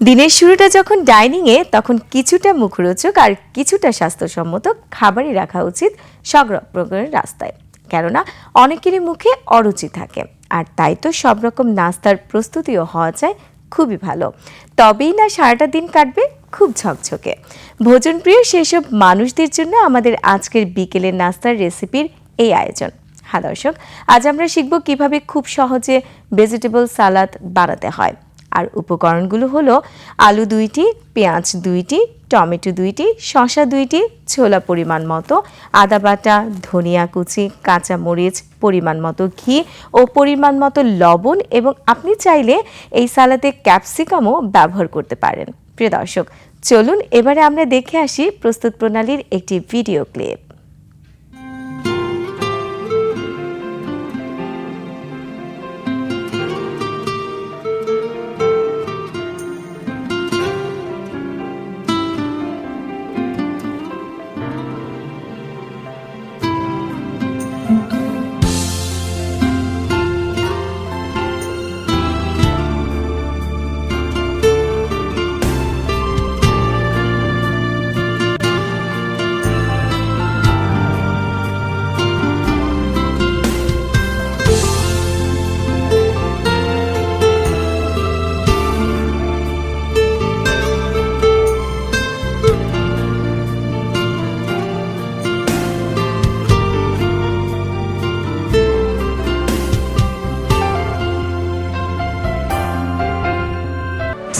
দিনের শুরুটা যখন ডাইনিংয়ে, তখন কিছুটা মুখরোচক আর কিছুটা স্বাস্থ্যসম্মত খাবারই রাখা উচিত সব রাস্তায়। কেননা, অনেকেরই মুখে অরুচি থাকে আর তাই তো সব রকম নাস্তার প্রস্তুতিও হওয়া যায় খুবই ভালো। তবেই না সারাটা দিন কাটবে খুব ঝকঝকে। ভোজনপ্রিয় সেসব মানুষদের জন্য আমাদের আজকের বিকেলের নাস্তার রেসিপির এই আয়োজন। হ্যাঁ দর্শক, আজ আমরা শিখব কীভাবে খুব সহজে ভেজিটেবল সালাদ বানাতে হয়। আর উপকরণগুলো হলো আলু দুইটি, পেঁয়াজ দুইটি, টমেটো দুইটি, শসা দুইটি, ছোলা পরিমাণ মতো, আদা বাটা, ধনিয়া কুচি, কাঁচা মরিচ পরিমাণ মতো ঘি ও পরিমাণ মতো লবণ এবং আপনি চাইলে এই সালাদে ক্যাপসিকামও ব্যবহার করতে পারেন। প্রিয় দর্শক, চলুন এবারে আমরা দেখে আসি প্রস্তুত প্রণালীর একটি ভিডিও ক্লিপ।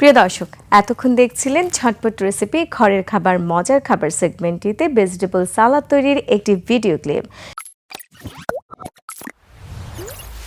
প্রিয় দর্শক, এতক্ষণ দেখছিলেন ঝটপট রেসিপি ঘরের খাবার মজার খাবার সেগমেন্টটিতে ভেজিটেবল সালাদ তৈরির একটি ভিডিও ক্লিপ